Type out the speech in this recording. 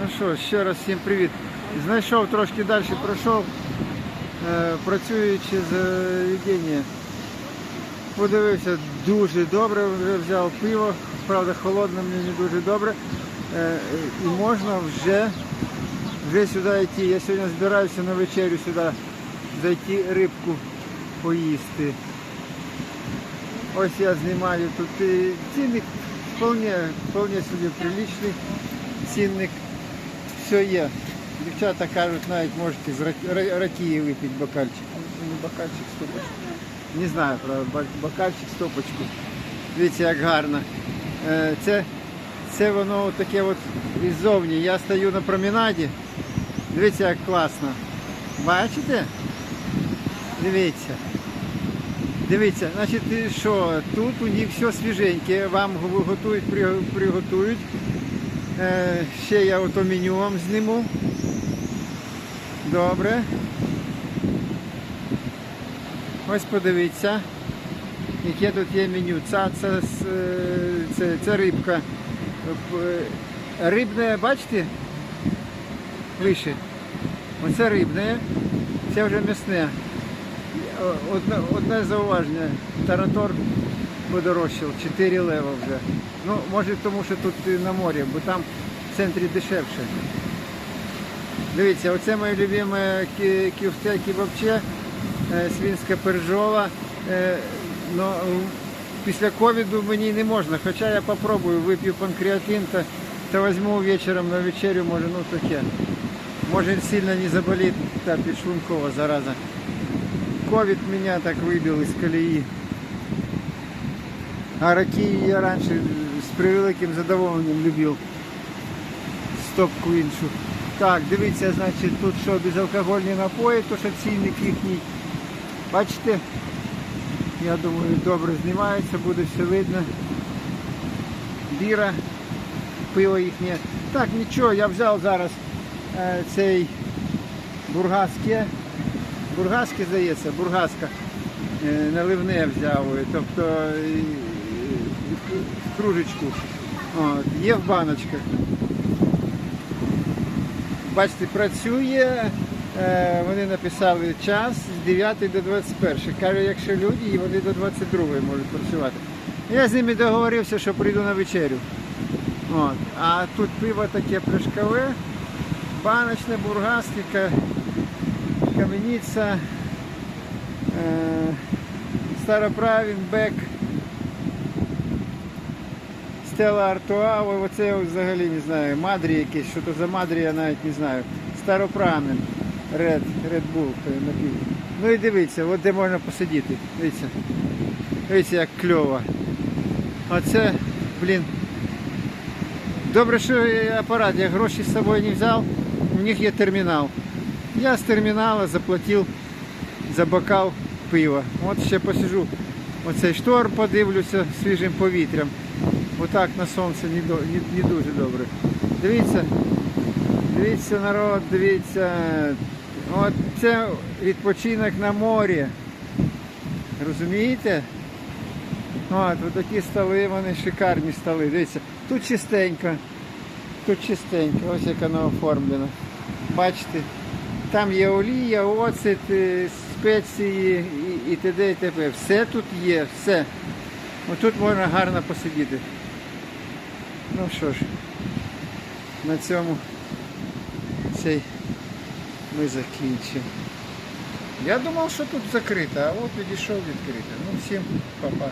Ну що, ще раз всім привіт. Знайшов трошки далі, пройшов, е, працюючи з е. Подивився дуже добре, вже взяв пиво, правда холодне мені не дуже добре. Е, і можна вже, вже сюди йти. Я сьогодні збираюся на вечерю сюди зайти рибку поїсти. Ось я знімаю тут цінник вполне, вполне собі приличний цінник. Все є. Дівчата кажуть, навіть можете з ра- ра- ракії випити бокальчик. Не бокальчик, стопочку. Не знаю, правда, бокальчик, стопочку. Дивіться, як гарно. Е, Це, це воно таке от іззовні. Я стою на променаді. Дивіться, як класно. Бачите? Дивіться. Дивіться, значить, що, тут у них все свіженьке, вам готують, приготують. Е, ще я ото меню вам зніму. Добре. Ось подивіться, яке тут є меню. Це, це, е, це, це рибка. Е, Рибне, бачите? Вище. Оце рибне, це вже м'ясне. Одне, одне зауваження. Таратор подорожчав, 4 лева вже. Ну, може тому, що тут на морі, бо там в центрі дешевше. Дивіться, оце моє любиме кі- кюфте кібапче, е, свинська пержола. Е, Но після ковіду мені не можна, хоча я попробую, вип'ю панкреатин та, та візьму вечором на вечерю, може, ну таке. Може сильно не заболить та підшлункова зараза. Ковид меня так выбил из колеи. А ракію я раніше з превеликим задоволенням любив. Стопку іншу. Так, дивіться, значить, тут що, безалкогольні напої, то що цінник їхній. Бачите? Я думаю, добре знімається, буде все видно. Біра, пиво їхнє. Так, нічого, я взяв зараз е, цей бургаське. Бургаське, здається, бургаска. Е, Наливне взяв, тобто кружечку. От, є в баночках. Бачите, працює. е, Вони написали час з 9 до 21. Каже, якщо люди, і вони до 22 можуть працювати. Я з ними договорився, що прийду на вечерю. От. А тут пиво таке пляшкове, баночне, бургаське, ка- камениця, е, Староправін, Бек, Стела Артуа, оце я взагалі не знаю, Мадрі якесь, що то за Мадрі, я навіть не знаю. Старопрамен, Red, Red Bull той напій. Ну і дивіться, от де можна посидіти. Дивіться. Дивіться, як кльово. Оце, блін. Добре, що апарат, я гроші з собою не взяв, у них є термінал. Я з термінала заплатив за бокал пива. От ще посижу. Оцей штор подивлюся свіжим повітрям. Отак на сонце не, дуже добре. Дивіться, дивіться народ, дивіться. От це відпочинок на морі. Розумієте? От, от такі столи, вони шикарні столи. Дивіться, тут чистенько. Тут чистенько, ось як воно оформлено. Бачите, там є олія, оцет, е, спеції і т.д. і т.п. Все тут є, все. Отут можна гарно посидіти. Ну що ж, на цьому цей ми закінчимо. Я думав, що тут закрито, а от відійшов відкрито. Ну всім па-па.